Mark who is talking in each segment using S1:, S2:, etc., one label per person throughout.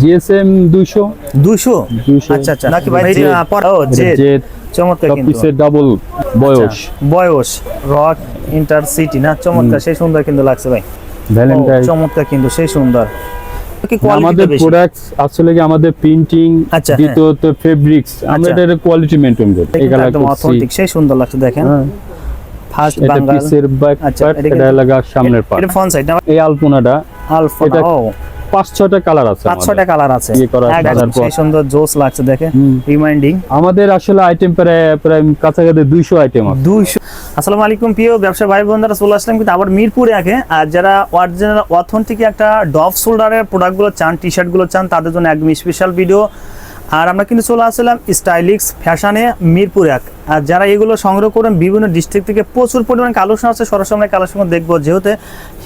S1: GSM দুইশো।
S2: দুশো
S1: 200
S2: আচ্ছা আচ্ছা। নাকি ভাই ও চমৎকার কিন্তু।
S1: পিসের ডাবল বয়স।
S2: আচ্ছা, বয়স। রক ইন্টারসিটি না? চমৎকার সেই সুন্দর কিন্তু লাগছে ভাই।
S1: ভ্যালেন্টাইন
S2: চমৎকার কিন্তু সেই সুন্দর।
S1: আমাদের আসলে কি আমাদের প্রিন্টিং
S2: আচ্ছা, হ্যাঁ।
S1: দ্বিতীয়ত ফেব্রিক্স আমরা
S2: আচ্ছা।
S1: এটার কোয়ালিটি মেনটেন করি।
S2: এটা
S1: এগুলা
S2: একদম অথেন্টিক সেই সুন্দর লাগছে দেখেন। ফার্স্ট
S1: এটা
S2: বাঙ্গাল
S1: পিসের ব্যাক
S2: আচ্ছা,
S1: পার্ট
S2: এটা
S1: লাগা সামনের পার্ট
S2: এটা ফ্রন্ট সাইড না?
S1: এই আলপনাটা
S2: ও।
S1: পাঁচ ছয়টা কালার আছে
S2: পাঁচ
S1: আমাদের।
S2: ছয়টা কালার আছে।
S1: ইয়ে করা
S2: একদম
S1: বাজার পর।
S2: সেই সুন্দর জোস লাগছে দেখে রিমাইন্ডিং
S1: আমাদের আসলে আইটেম প্রায় প্রায় কাছাকাছি দুইশো আইটেম
S2: দুইশো। আসসালামু আলাইকুম প্রিয় ব্যবসা ভাই বোনরা চলে আসলাম কিন্তু আবার মিরপুরে আগে। আর যারা অরিজিনাল অথেন্টিক একটা ডফ শোল্ডারের প্রোডাক্টগুলো চান টি শার্টগুলো চান তাদের জন্য একদম স্পেশাল ভিডিও আর আমরা কিন্তু চলে আসলাম স্টাইলিক্স ফ্যাশনে মিরপুর এক। আর যারা এগুলো সংগ্রহ করেন, বিভিন্ন ডিস্ট্রিক্ট থেকে প্রচুর পরিমাণ কালেকশন আছে। সরাসরি আমরা কালেকশন দেখব। যেহেতু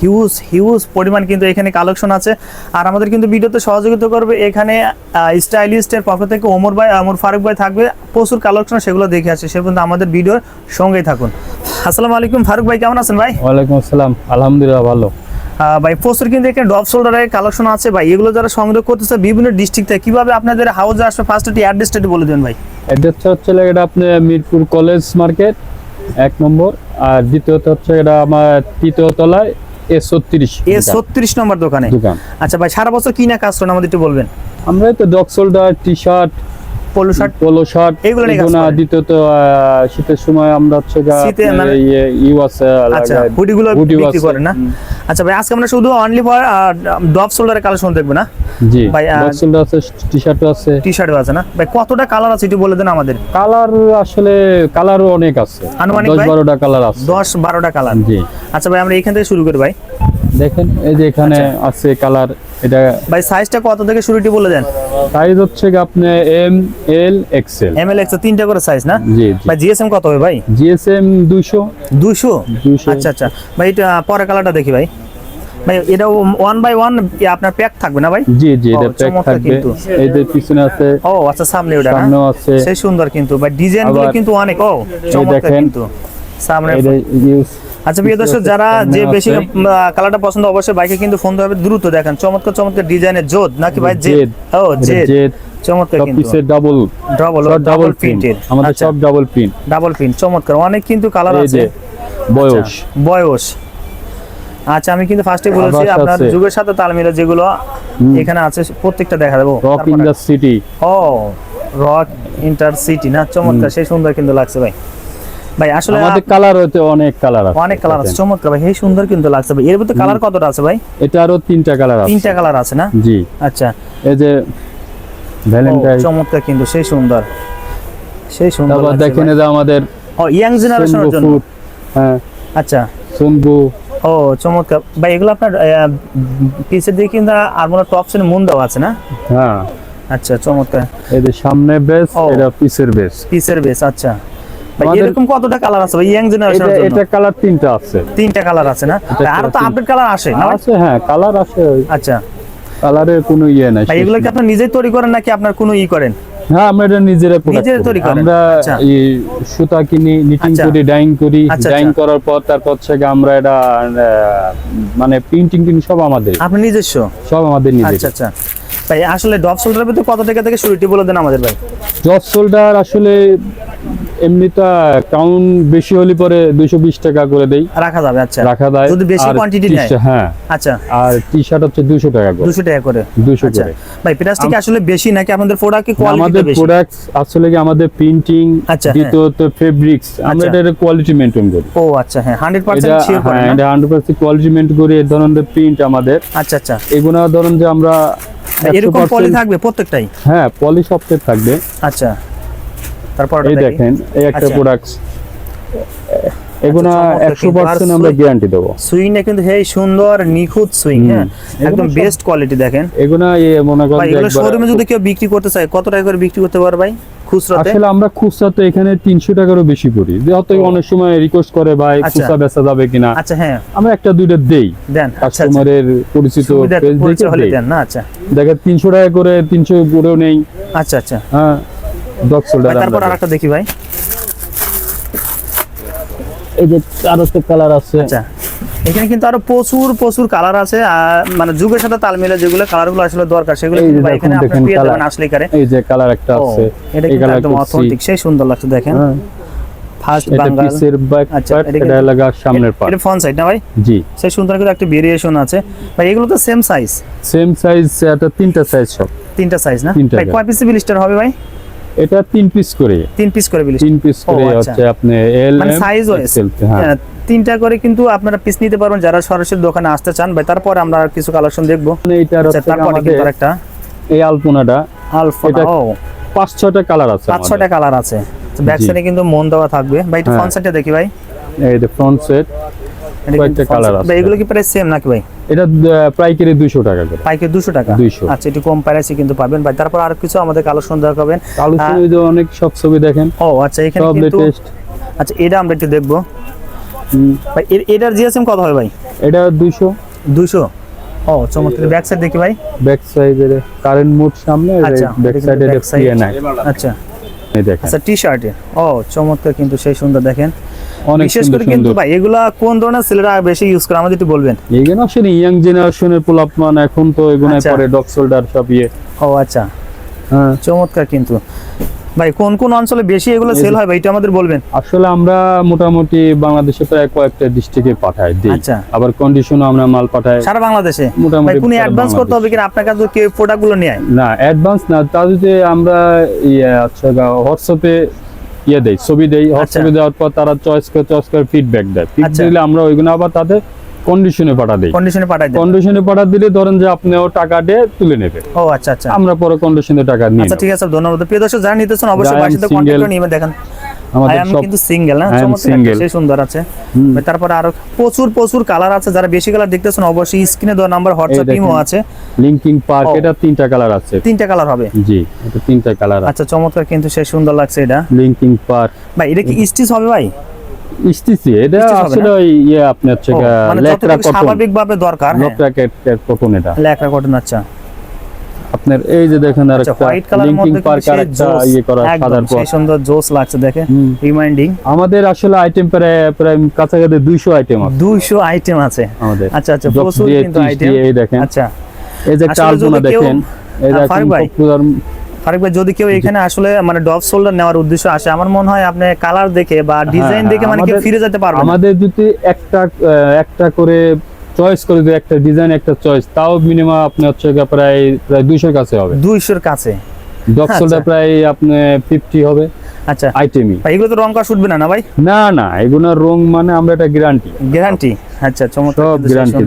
S2: হিউজ হিউজ পরিমাণ কিন্তু এখানে কালেকশন আছে। আর আমাদের কিন্তু ভিডিওতে সহযোগিতা করবে এখানে স্টাইলিস্টের পক্ষ থেকে ওমর ভাই, ওমর ফারুক ভাই থাকবে। প্রচুর কালেকশন সেগুলো দেখে আছে সে পর্যন্ত আমাদের ভিডিওর সঙ্গেই থাকুন। আসসালামু আলাইকুম ফারুক ভাই, কেমন আছেন ভাই?
S1: ওয়ালাইকুম আসসালাম। আলহামদুলিল্লাহ, ভালো।
S2: ভাই প্রচুর কিন্তু এখানে ডপ শোল্ডারের কালেকশন আছে ভাই। এগুলো যারা সংগ্রহ করতেছে বিভিন্ন ডিস্ট্রিক্ট থেকে কীভাবে আপনাদের হাউসে আসবে? ফার্স্ট একটি অ্যাড্রেসটা একটু বলে দেন ভাই।
S1: অ্যাড্রেসটা হচ্ছে এটা আপনি মিরপুর কলেজ মার্কেট এক নম্বর। আর দ্বিতীয়ত হচ্ছে এটা আমার তৃতীয় তলায় এ ছত্রিশ
S2: এ ছত্রিশ নম্বর দোকানে।
S1: দোকান।
S2: আচ্ছা ভাই সারা বছর কিনা কাজ করেন? আমাদের একটু বলবেন।
S1: আমরা তো doc shoulder T shirt
S2: polo shirt
S1: polo shirt
S2: এগুলো নিয়ে কাজ
S1: দ্বিতীয়ত শীতের সময় আমরা হচ্ছে
S2: শীতে মানে-
S1: ইউ আছে
S2: আচ্ছা হুডিগুলো বিক্রি। করেন না? আচ্ছা ভাই আজকে আমরা শুধু অনলি ফর ডপ শোল্ডারের কালেকশন দেখব না?
S1: জি
S2: ভাই,
S1: শোল্ডার আছে টি শার্টও আছে।
S2: টি শার্টও আছে না? ভাই কতটা কালার আছে একটু বলে দেন আমাদের?
S1: কালার আসলে কালারও অনেক আছে।
S2: আনুমানিক
S1: দশ
S2: ভাই?
S1: বারোটা কালার আছে।
S2: দশ বারোটা কালার
S1: জি।
S2: আচ্ছা ভাই আমরা এখান থেকে শুরু করি ভাই।
S1: দেখেন এই যে এখানে
S2: আচ্ছা।
S1: আছে কালার এটা
S2: ভাই সাইজটা কত থেকে শুরুটি বলে দেন?
S1: সাইজ হচ্ছে আপনি M L XL
S2: M L তিনটা করে সাইজ না?
S1: জি
S2: ভাই জিএসএম কত হবে ভাই?
S1: জিএসএম দুইশো।
S2: দুশো
S1: দুইশো।
S2: আচ্ছা আচ্ছা। ভাই এটা পরের কালারটা দেখি ভাই। ভাই এটা ওয়ান বাই ওয়ান আপনার প্যাক থাকবে না ভাই?
S1: জি জি এটা প্যাক থাকবে।
S2: কিন্তু।
S1: এই যে পিছনে আছে
S2: ও আচ্ছা সামনে ওটা না?
S1: সামনেও আছে।
S2: সেই সুন্দর কিন্তু। ভাই
S1: ডিজাইনগুলো
S2: কিন্তু অনেক ও চমৎকার কিন্তু। সামনে আচ্ছা প্রিয় দর্শক যারা যে বেশি কালারটা পছন্দ অবশ্যই বাইকে কিন্তু ফোন হবে দ্রুত দেখেন চমৎকার চমৎকার ডিজাইনের জোদ নাকি ভাই জেদ। ও জেদ। চমৎকার কিন্তু।
S1: ডাবল
S2: ডাবল
S1: ডাবল
S2: ডাবল
S1: আমাদের সব ডাবল প্রিন্ট
S2: ডাবল প্রিন্ট চমৎকার। অনেক কিন্তু কালার আছে।
S1: বয়স।
S2: আচ্ছা, বয়স। আচ্ছা আমি কিন্তু ফার্স্টে বলেছি আপনার যুগের সাথে তাল মিলে যেগুলো এখানে আছে প্রত্যেকটা দেখা দেবো।
S1: রক
S2: ও রক ইন্টারসিটি না চমৎকার সেই সুন্দর কিন্তু লাগছে ভাই। ভাই আসলে
S1: আমাদের কালার হতে অনেক কালার আছে
S2: অনেক কালার আছে। চমৎকার ভাই সুন্দর কিন্তু লাগছে ভাই। এর ভিতরে কালার কতটা আছে ভাই?
S1: এটা আরও তিনটা কালার আছে।
S2: তিনটা কালার আছে না?
S1: জি।
S2: আচ্ছা।
S1: এই যে ভ্যালেন্টাইন
S2: চমৎকার কিন্তু সেই সুন্দর। সেই সুন্দর
S1: তারপর দেখেন যে আমাদের
S2: ও ইয়াং জেনারেশনের জন্য?
S1: হ্যাঁ।
S2: আচ্ছা। ও চমৎকার। ভাই এগুলো আপনার পিসের দিকে কিন্তু আর মনে টপ সেন মুন দেওয়া আছে না?
S1: হ্যাঁ।
S2: আচ্ছা চমৎকার।
S1: এই যে সামনে বেস এটা পিসের বেস
S2: পিসের বেস আচ্ছা। এরকম কতটা কালার আছে ভাই? ইয়াং জেনারেশনের জন্য।
S1: এটা কালার তিনটা আছে।
S2: তিনটা কালার আছে না? আরও তো আপডেট কালার আসে
S1: আছে হ্যাঁ কালার আছে
S2: আচ্ছা।
S1: কালারের কোনো ইয়ে নাই
S2: ভাই এগুলো কি আপনার নিজেই তৈরি করেন নাকি আপনার কোনো ই করেন?
S1: হ্যাঁ আমরা এটা নিজেরা
S2: নিজেরা
S1: করি।
S2: তৈরি?
S1: আমরা
S2: আচ্ছা।
S1: এই সুতা কিনি নিটিং
S2: আচ্ছা।
S1: করি ডাইং করি। ডাইং
S2: আচ্ছা।
S1: করার পর তারপর হচ্ছে আমরা এটা মানে প্রিন্টিং টিং সব আমাদের।
S2: আপনি নিজস্ব?
S1: সব আমাদের নিজের।
S2: আচ্ছা আচ্ছা। ভাই আসলে ডপ শোল্ডারের ভিতরে কত টাকা থেকে শুরুটি বলে দেন আমাদের ভাই।
S1: জব শোল্ডার আসলে এমনিটা কাউন্ট বেশি হলে পরে দুইশো বিশ টাকা করে দেই।
S2: রাখা যাবে আচ্ছা।
S1: রাখা দেয়
S2: যদি বেশি quantity নেয়?
S1: হ্যাঁ।
S2: আচ্ছা।
S1: আর টি শার্ট হচ্ছে দুশো টাকা করে।
S2: দুশো টাকা করে।
S1: দুশো
S2: আচ্ছা।
S1: করে।
S2: ভাই প্লাস্টিক আসলে বেশি নাকি আপনাদের প্রোডাক্ট কোয়ালিটি বেশি?
S1: প্রোডাক্টস আসলে কি আমাদের প্রিন্টিং
S2: আচ্ছা, হ্যাঁ।
S1: দ্বিতীয়ত ফেব্রিক্স আমরা
S2: আচ্ছা।
S1: কোয়ালিটি মেনটেন করি।
S2: ও আচ্ছা হ্যাঁ হান্ড্রেড
S1: এটা
S2: পার্সেন্ট শিওর করেন
S1: হ্যাঁ
S2: না?
S1: এটা হান্ড্রেড পার্সেন্ট কোয়ালিটি মেনটেন করি এই ধরনের প্রিন্ট আমাদের।
S2: আচ্ছা আচ্ছা।
S1: এগুলো ধরুন যে আমরা
S2: এরকম পলি থাকবে প্রত্যেকটাই?
S1: হ্যাঁ পলি সফটের থাকবে।
S2: আচ্ছা। তারপর
S1: এই দেখেন এই একটা
S2: আচ্ছা।
S1: প্রোডাক্টস এগুলো
S2: কিন্তু। আর
S1: পার্সেন্ট আমরা গ্যারান্টি দেবো।
S2: সুইংটা কিন্তু হেই সুন্দর নিখুঁত সুইং হ্যাঁ? একদম বেস্ট কোয়ালিটি দেখেন।
S1: এগুলো মনে করেন
S2: ভাই এগুলো শোরুমে যদি কেউ বিক্রি করতে চায় কত টাকা করে বিক্রি করতে পারে ভাই? খুচরাতে?
S1: আসলে আমরা খুচরা তো এখানে তিনশো টাকারও বেশি করি। যেহেতু অনেক সময় রিকোয়েস্ট করে ভাই
S2: আচ্ছা।
S1: খুচরা বেচা যাবে কিনা।
S2: আচ্ছা হ্যাঁ।
S1: আমরা একটা দুইটা দেই।
S2: দেন আচ্ছা আচ্ছা।
S1: কাস্টমারের পরিচিত
S2: পরিচয়
S1: দেখে
S2: হলে দেন না আচ্ছা।
S1: দেখে তিনশো টাকা করে তিনশো করেও নেই।
S2: আচ্ছা আচ্ছা।
S1: হ্যাঁ। ডগ শোল্ডার
S2: তারপর আরেকটা দেখি ভাই।
S1: এই যে আরও তো কালার আছে।
S2: আচ্ছা। এখানে কিন্তু আরও প্রচুর প্রচুর কালার আছে। মানে যুগের সাথে তাল মিলে যেগুলো কালারগুলো আসলে দরকার সেগুলো এখানে আপনি পেয়ে যাবেন আসলে কারে
S1: এই যে কালার একটা আছে।
S2: এটা
S1: এই
S2: কিন্তু
S1: কালার
S2: একদম অথেন্টিক সেই সুন্দর লাগছে দেখেন।
S1: হ্যাঁ।
S2: ফার্স্ট বাঙ্গাল
S1: পিসের ব্যাক
S2: আচ্ছা,
S1: পার্ট
S2: এটা
S1: এটা লাগা সামনের পার্ট
S2: এটা ফ্রন্ট সাইড না ভাই?
S1: জি।
S2: সেই সুন্দর কিন্তু একটা ভেরিয়েশন আছে। ভাই এগুলো তো সেম সাইজ
S1: সেম সাইজ এটা তিনটা সাইজ সব।
S2: তিনটা সাইজ না? ভাই কয় পিস বিলিস্টার হবে ভাই?
S1: এটা তিন পিস করে।
S2: তিন পিস করে বিলিস্টার
S1: তিন পিস করে
S2: আচ্ছা।
S1: হচ্ছে আপনি এল
S2: মানে
S1: এম
S2: size wise?
S1: হ্যাঁ।
S2: হ্যাঁ, তিনটা করে কিন্তু আপনারা পিস নিতে পারবেন যারা সরাসরি দোকানে আসতে চান। ভাই তারপরে আমরা কিছু কালেকশন দেখব।
S1: মানে এইটার
S2: আচ্ছা তারপরে কিন্তু আরেকটা।
S1: এই আলপনাটা।
S2: আলফা
S1: এটা
S2: ও।
S1: পাঁচ ছয়টা কালার আছে
S2: পাঁচ। ছয়টা কালার আছে। ব্যাক সাইডে কিন্তু মন দেওয়া থাকবে। ভাই একটু
S1: হ্যাঁ।
S2: ফ্রন্ট সাইডে দেখি ভাই।
S1: এই যে ফ্রন্ট সেট
S2: এটা কিন্তু front
S1: colour
S2: side-
S1: আছে।
S2: ভাই এগুলো কি প্রায় সেম নাকি ভাই?
S1: এটা প্রাইকারি দুইশো টাকা করে।
S2: পাইকে দুশো টাকা?
S1: 200
S2: আচ্ছা একটু কম প্রাইসে কিন্তু পাবেন। ভাই তারপর আর কিছু আমাদের কালেকশন দেখাবেন।
S1: কালো
S2: হ্যাঁ।
S1: অনেক সব ছবি দেখেন।
S2: ও আচ্ছা এখানে কিন্তু আচ্ছা এটা আমরা একটু দেখব। ভাই এটার জিএসএম কত হবে ভাই?
S1: এটা দুইশো।
S2: ও চমৎকার। ব্যাক সাইড দেখি ভাই।
S1: ব্যাক কারেন্ট মোড সামনে ব্যাক সাইডে
S2: আচ্ছা। আচ্ছা টি শার্টে ও চমৎকার কিন্তু সেই সুন্দর দেখেন। বিশেষ করে কিন্তু ভাই এগুলা কোন ধরনের ছেলেরা বেশি ইউজ করে? আমাদের একটু বলবেন।
S1: এইগুলো আসলে ইয়াং জেনারেশনের পোলাপমান এখন তো এগুলো
S2: আচ্ছা।
S1: পরে ডগ শোল্ডার সব ইয়ে।
S2: ও আচ্ছা।
S1: হ্যাঁ।
S2: চমৎকার কিন্তু। ভাই কোন কোন অঞ্চলে বেশি এগুলো সেল হয়? ভাই এটা আমাদের বলবেন।
S1: আসলে আমরা মোটামুটি বাংলাদেশে প্রায় কয়েকটা ডিস্ট্রিক্টে পাঠাই দিই।
S2: আচ্ছা।
S1: আবার কন্ডিশনও আমরা মাল পাঠাই।
S2: সারা বাংলাদেশে?
S1: মোটামুটি
S2: কোনো অ্যাডভান্স করতে হবে কিনা? আপনার কাছে কেউ প্রোডাক্টগুলো নিয়ে
S1: না অ্যাডভান্স না তা যদি আমরা ইয়ে আচ্ছা হোয়াটসঅ্যাপে ইয়ে দেই ছবি দেই হোয়াটসঅ্যাপে দেওয়ার পর তারা চয়েস করে চয়েস করে ফিডব্যাক দেয়। ফিডব্যাক
S2: আচ্ছা।
S1: দিলে আমরা ওইগুলো আবার তাদের কন্ডিশনে পাঠা দেই।
S2: কন্ডিশনে পাঠাই
S1: কন্ডিশনে পাঠা দিলে ধরেন যে আপনিও টাকা দিয়ে তুলে নেবে।
S2: ও আচ্ছা আচ্ছা।
S1: আমরা পরে কন্ডিশনে টাকা নিই
S2: আচ্ছা ঠিক আছে ধন্যবাদ। প্রিয় দর্শক যারা নিতেছেন অবশ্যই বাসিতে কন্ট্যাক্ট করে নিবেন দেখেন।
S1: আমাদের
S2: আমি
S1: সব
S2: কিন্তু সিঙ্গেল না? চমৎকার সেই সুন্দর আছে। তারপরে আরও প্রচুর প্রচুর কালার আছে। যারা বেশি কালার দেখতেছেন অবশ্যই স্ক্রিনে দেওয়া নাম্বার হোয়াটসঅ্যাপ। ইমো আছে।
S1: লিঙ্কিং পার্ক এটা তিনটা কালার আছে।
S2: তিনটা কালার হবে?
S1: জি এটা তিনটা কালার
S2: আচ্ছা চমৎকার কিন্তু সেই সুন্দর লাগছে এটা।
S1: লিঙ্কিং পার্ক
S2: ভাই এটা কি স্টিচ হবে ভাই?
S1: এটা আসলে ইয়ে আপনার
S2: মানে
S1: লেকরা কটন
S2: স্বাভাবিকভাবে দরকার হ্যাঁ।
S1: লেকরা কটন এটা।
S2: কটন আচ্ছা।
S1: আপনার এই যে দেখেন আর
S2: আচ্ছা হোয়াইট কালারের মধ্যে
S1: পার্ক আর একটা ইয়ে করা সাদার পর
S2: সুন্দর জোস লাগছে দেখে রিমাইন্ডিং
S1: আমাদের আসলে আইটেম প্রায় প্রায় কাছাকাছি আইটেম আছে।
S2: 200 আইটেম আছে।
S1: আমাদের।
S2: আচ্ছা আচ্ছা প্রচুর কিন্তু আইটেম
S1: এই দেখেন।
S2: আচ্ছা।
S1: এই যে একটা
S2: যদি কেউ-
S1: দেখেন এই
S2: হ্যাঁ,
S1: দেখেন পপুলার
S2: ফারুক ভাই যদি কেউ এখানে আসলে মানে ডব সোল্ডার নেওয়ার উদ্দেশ্য আসে আমার মনে হয় আপনি কালার দেখে বা ডিজাইন
S1: হ্যাঁ,
S2: দেখে মানে কেউ ফিরে যেতে পারবে
S1: আমাদের যদি একটা একটা করে চয়েস করে দিয়ে একটা ডিজাইন একটা চয়েস তাও মিনিমাম আপনি হচ্ছে প্রায় প্রায় দুইশোর কাছে হবে।
S2: দুইশোর কাছে?
S1: ডক্সলটা
S2: আচ্ছা।
S1: প্রায় আপনি ফিফটি হবে।
S2: আচ্ছা।
S1: আইটেমই
S2: এগুলো তো রং করা শুটবে না না ভাই?
S1: না না এগুলো রং মানে আমরা এটা গ্যারান্টি
S2: গ্যারান্টি আচ্ছা চমৎকার।
S1: গ্যারান্টি।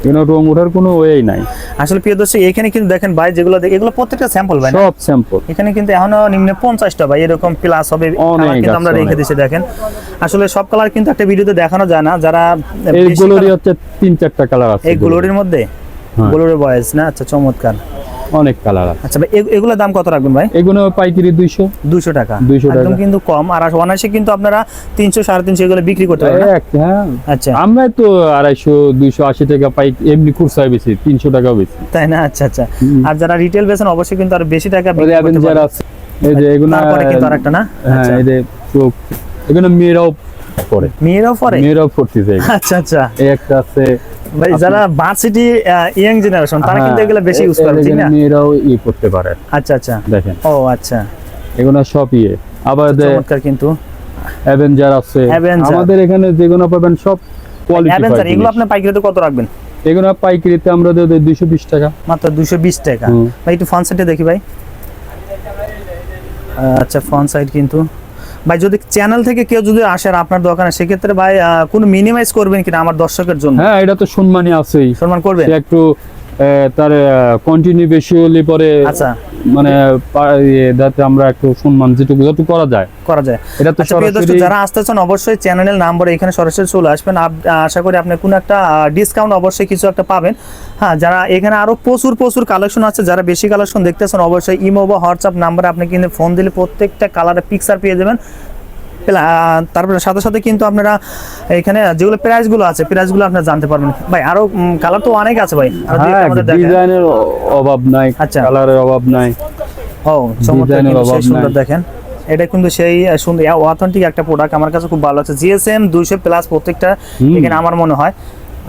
S1: এগুলো রং ওঠার কোনো ওয়েই নাই।
S2: আসলে প্রিয় দর্শক এখানে কিন্তু দেখেন ভাই যেগুলো দেখ- এগুলো প্রত্যেকটা স্যাম্পল ভাই
S1: সব স্যাম্পল
S2: এখানে কিন্তু এখনও নিম্নে পঞ্চাশটা ভাই এরকম প্লাস হবে। কিন্তু আমরা রেখে
S1: দিছি
S2: দিয়েছি দেখেন। আসলে সব কালার কিন্তু একটা ভিডিওতে দেখানো যায় না যারা এই
S1: হচ্ছে তিন চারটা কালার আছে
S2: এই গ্লোরির মধ্যে?
S1: হ্যাঁ।
S2: গ্লোরির বয়েস না? আচ্ছা চমৎকার।
S1: অনেক কালার আছে।
S2: আচ্ছা ভাই দাম কত রাখবেন ভাই?
S1: এগুলো পাইকারি দুইশো।
S2: দুশো টাকা।
S1: 200
S2: একদম কিন্তু কম। আর অনায়াসে কিন্তু আপনারা তিনশো সাড়ে তিনশো এগুলো বিক্রি করতে পারবেন না?
S1: এক হ্যাঁ।
S2: আচ্ছা।
S1: আমরা তো আড়াইশো দুইশো আশি টাকা পাই এমনি বেশি তিনশো টাকাও বেশি।
S2: তাই না? আচ্ছা আচ্ছা। আর যারা রিটেল বেচেন অবশ্যই কিন্তু আর বেশি টাকা বিক্রি করতে।
S1: আছে এই যে এগুলো
S2: তারপরে কিন্তু আরেকটা না?
S1: হ্যাঁ
S2: আচ্ছা।
S1: এই যে এগুলো মেয়েরাও পরে।
S2: মেয়েরাও পরে?
S1: মেয়েরাও পড়তেছে।
S2: আচ্ছা আচ্ছা।
S1: এই একটা আছে
S2: ভাই যারা ভার্সিটি ইয়াং জেনারেশন তারা কিন্তু
S1: হ্যাঁ,
S2: এগুলো বেশি ইউজ করে ঠিক না?
S1: মেয়েরাও ই করতে পারে।
S2: আচ্ছা আচ্ছা।
S1: দেখেন।
S2: ও আচ্ছা।
S1: এগুলো সব ইয়ে। আবার
S2: চমৎকার কিন্তু।
S1: অ্যাভেঞ্জার আছে। আমাদের এখানে যেগুলো পাবেন সব কোয়ালিটি
S2: অ্যাভেঞ্জার এগুলো আপনার পাইকারিতে কত রাখবেন?
S1: এগুলো পাইকারিতে আমরা দেবো দুইশো বিশ টাকা।
S2: মাত্র দুশো বিশ টাকা। ভাই একটু ফ্রন্ট সাইডে দেখি ভাই। আচ্ছা ফ্রন্ট সাইড কিন্তু। ভাই যদি চ্যানেল থেকে কেউ যদি আসে আপনার দোকানে সেক্ষেত্রে ভাই কোনো মিনিমাইজ করবেন কিনা আমার দর্শকের জন্য?
S1: হ্যাঁ এটা তো সম্মানই আছেই।
S2: সম্মান করবেন?
S1: একটু তার কন্টিনিউ বেশি হলে পরে
S2: আচ্ছা।
S1: মানে ইয়ে, যাতে আমরা একটু সম্মান যেটুকু যত করা যায়।
S2: করা যায়।
S1: এটা তো
S2: আচ্ছা
S1: সরাসরি
S2: যারা আসতে চান অবশ্যই চ্যানেলের নাম্বার এখানে সরাসরি চলে আসবেন। আশা করি আপনি কোনো একটা ডিসকাউন্ট অবশ্যই কিছু একটা পাবেন। হ্যাঁ যারা এখানে আরও প্রচুর প্রচুর কালেকশন আছে যারা বেশি কালেকশন দেখতেছেন অবশ্যই ইমো বা হোয়াটসঅ্যাপ নাম্বারে আপনি কিন্তু ফোন দিলে প্রত্যেকটা কালারের পিকচার পেয়ে যাবেন। তারপরে সাথে সাথে কিন্তু আপনারা এখানে যেগুলো প্রাইসগুলো আছে প্রাইসগুলো আপনারা জানতে পারবেন। ভাই আরও কালার তো অনেক আছে ভাই। একটা
S1: হ্যাঁ। ডিজাইনের অভাব নাই
S2: আচ্ছা।
S1: কালারের অভাব নাই।
S2: ও চমৎকার
S1: ডিজাইনের
S2: সুন্দর দেখেন। এটা কিন্তু সেই সুন্দর অথেন্টিক একটা প্রোডাক্ট আমার কাছে খুব ভালো আছে। জিএসএম দুইশো প্লাস প্রত্যেকটা এখানে আমার মনে হয়।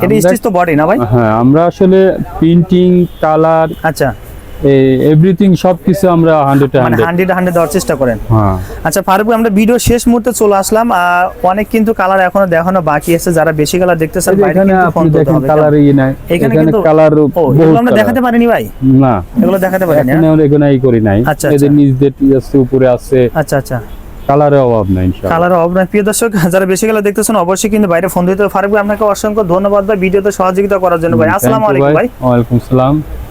S2: এটা স্টিচ তো বডি না ভাই?
S1: হ্যাঁ আমরা আসলে প্রিন্টিং কালার
S2: আচ্ছা।
S1: এভরিথিং সবকিছু আমরা হান্ড্রেড
S2: মানে
S1: হান্ড্রেড
S2: হান্ড্রেড হান্ড্রেড দেওয়ার চেষ্টা করেন।
S1: হ্যাঁ।
S2: আচ্ছা ফারুক আমরা ভিডিও শেষ মুহূর্তে চলে আসলাম অনেক কিন্তু কালার এখনও দেখানো বাকি আছে যারা বেশি কালার দেখতে চান বাইরে কিন্তু ফোন
S1: দেখেন নাই।
S2: এখানে কিন্তু-
S1: কালার
S2: এগুলো আমরা দেখাতে পারিনি ভাই।
S1: না।
S2: এগুলো দেখাতে পারিনি হ্যাঁ?
S1: আমরা এখানে করি নাই।
S2: আচ্ছা,
S1: এদের
S2: আচ্ছা।
S1: আছে উপরে আছে।
S2: আচ্ছা আচ্ছা।
S1: কালারের অভাব নাই ইনশাআল্লাহ।
S2: কালার অবদান প্রিয় দর্শক যারা বেশি গেলে দেখতেছেন অবশ্যই কিন্তু বাইরে ফোন দিতে। ফারুক আপনাকে অসংখ্য ধন্যবাদ ভাই ভিডিওতে সহযোগিতা করার জন্য ভাই। আসসালামু আলাইকুম ভাই।